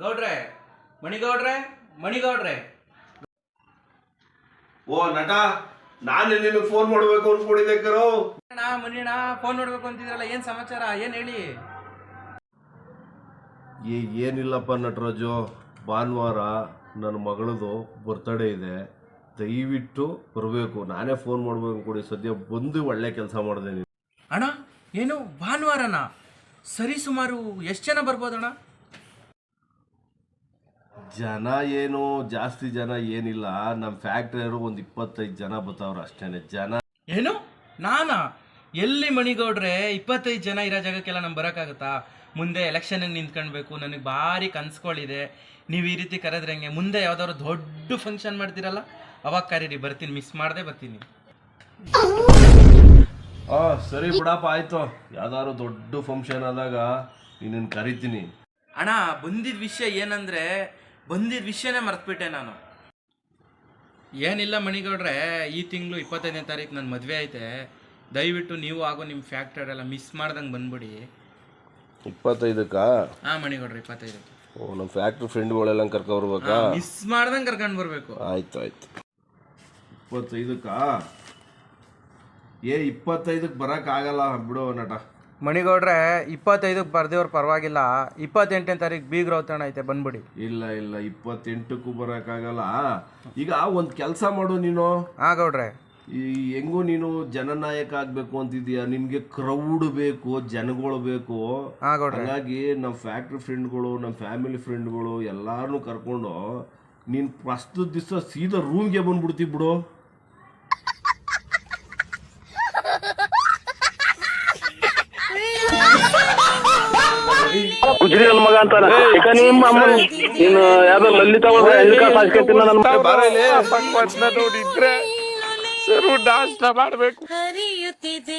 ಗೌಡ್ರೆ ಮಣಿಗೌಡ್ರೆ ಮಣಿಗೌಡ್ರೆ. ಓ ನಟ ನಾನು ನಿನಗೆ ಫೋನ್ ಮಾಡಬೇಕು ಅನ್ಕೊಂಡಿದ್ದೆ ಕರೋ. ಅಣ್ಣ ಮನಿಯಣ್ಣ ಫೋನ್ ಮಾಡಬೇಕು ಅಂತಿದ್ರಲ್ಲ ಏನ್ ಸಮಾಚಾರ ಏನ್ ಹೇಳಿ? ಈ ಏನಿಲ್ಲಪ್ಪ ನಟರಾಜು ಭಾನುವಾರ ನನ್ನ ಮಗಳದು ಬರ್ತಡೇ ಇದೆ. ದಯವಿಟ್ಟು ಬರಬೇಕು ನಾನೇ ಫೋನ್ ಮಾಡ್ಬೇಕು ಅನ್ಕೊಡಿ ಸದ್ಯ ಬಂದು ಒಳ್ಳೆ ಕೆಲಸ ಮಾಡಿದೆ ನೀನು. ಅಣ್ಣ ಏನು ಭಾನುವಾರನ? ಸರಿ ಸುಮಾರು ಎಷ್ಟು ಜನ ಬರ್ಬೋದಣ್ಣ? ಜನ ಏನು ಜಾಸ್ತಿ ಜನ ಏನಿಲ್ಲ. ನಮ್ಮ ಫ್ಯಾಕ್ಟ್ರಿಯವರು ಒಂದು ಇಪ್ಪತ್ತೈದು ಜನ ಬರ್ತಾವ್ರು ಅಷ್ಟೇನೆ. ಜನ ಏನು? ನಾನಾ? ಎಲ್ಲಿ ಮಣಿಗೌಡ್ರೆ ಇಪ್ಪತ್ತೈದು ಜನ ಇರೋ ಜಾಗಕ್ಕೆಲ್ಲ ನಮ್ಗೆ ಬರೋಕ್ಕಾಗತ್ತಾ? ಮುಂದೆ ಎಲೆಕ್ಷನ್ ನಿಂತ್ಕೊಳ್ಬೇಕು ನನಗೆ ಭಾರಿ ಕನ್ಸ್ಕೊಳ್ಳಿದೆ ನೀವು ಈ ರೀತಿ ಕರೆದ್ರೆ ಹಂಗೆ? ಮುಂದೆ ಯಾವ್ದಾದ್ರು ದೊಡ್ಡ ಫಂಕ್ಷನ್ ಮಾಡ್ತೀರಲ್ಲ? ಅವಾಗ ಕರೀರಿ. ಬರ್ತೀನಿ. ಮಿಸ್ ಮಾಡದೆ ಬರ್ತೀನಿ. ಆ ಸರಿ ಬಿಡಪ್ಪ ಆಯ್ತು. ಯಾವ್ದಾದ್ರು ದೊಡ್ಡ ಫಂಕ್ಷನ್ ಆದಾಗ ನಿನ್ನ ಕರಿತೀನಿ. ಅಣ್ಣ ಬಂದಿದ್ದ ವಿಷಯ ಏನಂದ್ರೆ ಬಂದಿದ್ದ ವಿಷಯನೇ ಮರೆತುಬಿಟ್ಟೆ ನಾನು. ಏನಿಲ್ಲ ಮಣಿಗೌಡ್ರೆ ಈ ತಿಂಗಳು ಇಪ್ಪತ್ತೈದನೇ ತಾರೀಕು ನನ್ನ ಮದುವೆ ಐತೆ. ದಯವಿಟ್ಟು ನೀವು ಹಾಗೂ ನಿಮ್ಮ ಫ್ಯಾಕ್ಟ್ರಿಯರೆಲ್ಲ ಮಿಸ್ ಮಾಡ್ದಂಗೆ ಬಂದ್ಬಿಡಿ. ಇಪ್ಪತ್ತೈದಕ್ಕಾ? ಹಾಂ ಮಣಿಗೌಡ್ರೆ ಇಪ್ಪತ್ತೈದು ಓ ನಮ್ಮ ಫ್ಯಾಕ್ಟ್ರಿ ಫ್ರೆಂಡ್ಗಳೆಲ್ಲ ಕರ್ಕೊಬರ್ಬೇಕಾ ಮಿಸ್ ಮಾಡ್ದಂಗೆ ಕರ್ಕೊಂಡು ಬರಬೇಕು. ಆಯ್ತು ಆಯ್ತು. ಇಪ್ಪತ್ತೈದಕ್ಕಾ? ಏ ಇಪ್ಪತ್ತೈದಕ್ಕೆ ಬರೋಕ್ಕಾಗಲ್ಲ ಬಿಡು ನಟ. ಮಣಿಗೌಡ್ರೆ ಇಪ್ಪತ್ತೈದಕ್ಕೆ ಬರ್ದೇವ್ರು ಪರವಾಗಿಲ್ಲ. ಇಪ್ಪತ್ತೆಂಟನೇ ತಾರೀಕು ಬೀಗ್ರ ಅವತರಣ ಐತೆ ಬಂದ್ಬಿಡಿ. ಇಲ್ಲ ಇಲ್ಲ ಇಪ್ಪತ್ತೆಂಟಕ್ಕೂ ಬರೋಕ್ಕಾಗಲ್ಲ. ಈಗ ಒಂದು ಕೆಲಸ ಮಾಡು ನೀನು. ಹಾಂ ಗೌಡ್ರೆ. ಈ ಹೆಂಗೂ ನೀನು ಜನನಾಯಕ ಆಗಬೇಕು ಅಂತಿದೀಯ ನಿಮಗೆ ಕ್ರೌಡ್ ಬೇಕು ಜನಗಳು ಬೇಕು. ಹಾ ಗೌಡ್ರೆ. ಹಾಗಾಗಿ ನಮ್ಮ ಫ್ಯಾಕ್ಟ್ರಿ ಫ್ರೆಂಡ್ಗಳು ನಮ್ಮ ಫ್ಯಾಮಿಲಿ ಫ್ರೆಂಡ್ಗಳು ಎಲ್ಲಾರನ್ನೂ ಕರ್ಕೊಂಡು ನೀನು ಪ್ರಸ್ತುತ ದಿವಸ ಸೀದಾ ರೂಮ್ಗೆ ಬಂದ್ಬಿಡ್ತೀವಿ ಬಿಡು. ಅಂತಾನ ಈಗ ನಿಮ್ಮ ಅಮ್ಮನ ನೀನು ಯಾವ್ದೋ ಲಲಿತಾ ಸಾಸ್ಕೊತಿನ ನನ್ನ ಹರಿಯುತ್ತಿದೆ